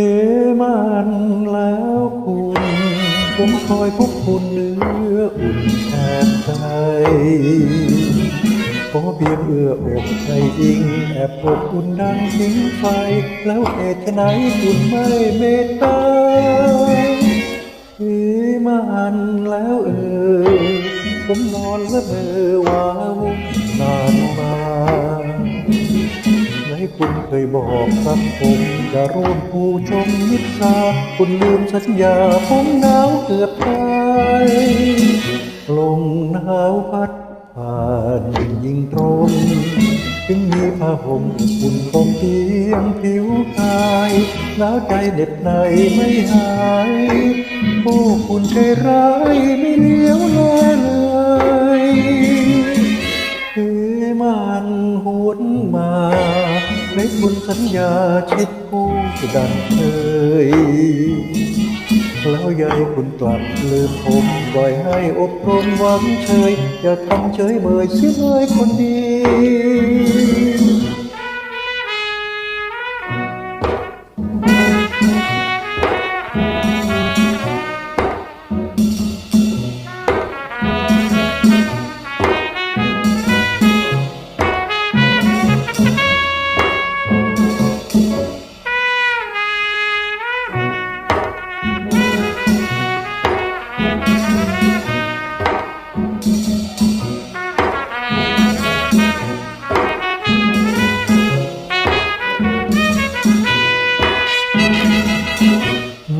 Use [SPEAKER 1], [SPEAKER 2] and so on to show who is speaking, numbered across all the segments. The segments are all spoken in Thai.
[SPEAKER 1] านแล้วคุณผมคอยพบคุณเนื้ออุ่นแทนใจขอเพียงเอื้ออกใจอิง แอบอบอุ่นดังทิ้งไฟ แล้วเหตุไฉนคุณไม่เมตตาที่มันแล้วเออ ผมนอนและเบอวาวุ่นนานมา ไหนคุณเคยบอกกับผมจะร่วมผู้ชมนิทราคุณลืมสัญญาผมหนาวเกือบตายลมหนาวพัดผ่านยิงตรงถึงมีผ้าห่มอุ่นของเพียงผิวกายหนาวใจเด็ดในไม่หาย โอ้คุณใจร้าย ในคุณสัญญาชิดผู้ดันเคยแล้วยายคุณกลับลืมผมปล่อยให้อบรมหวังเฉย อย่าทำเฉยเมยเสียเลยคนดี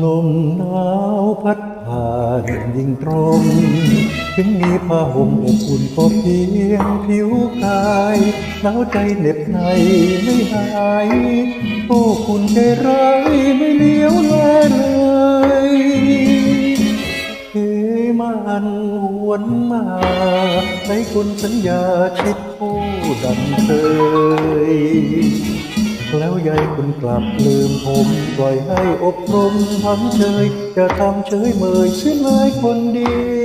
[SPEAKER 1] ลมหนาวพัดผ่านยิ่งตรง ถึงมีผ้าห่มอบอุ่นก็เพียงผิวกายหนาวใจเหน็บในไม่หาย โอ้คุณใจร้ายไม่เลี้ยวแลเลยเฮ้มันหวนมาในคุณสัญญาชิดคู่ดันเคย แล้วยายคุณกลับลืมผม ปล่อยให้อบรมทำเฉยจะทำเฉยเมยเสียเลยคนดี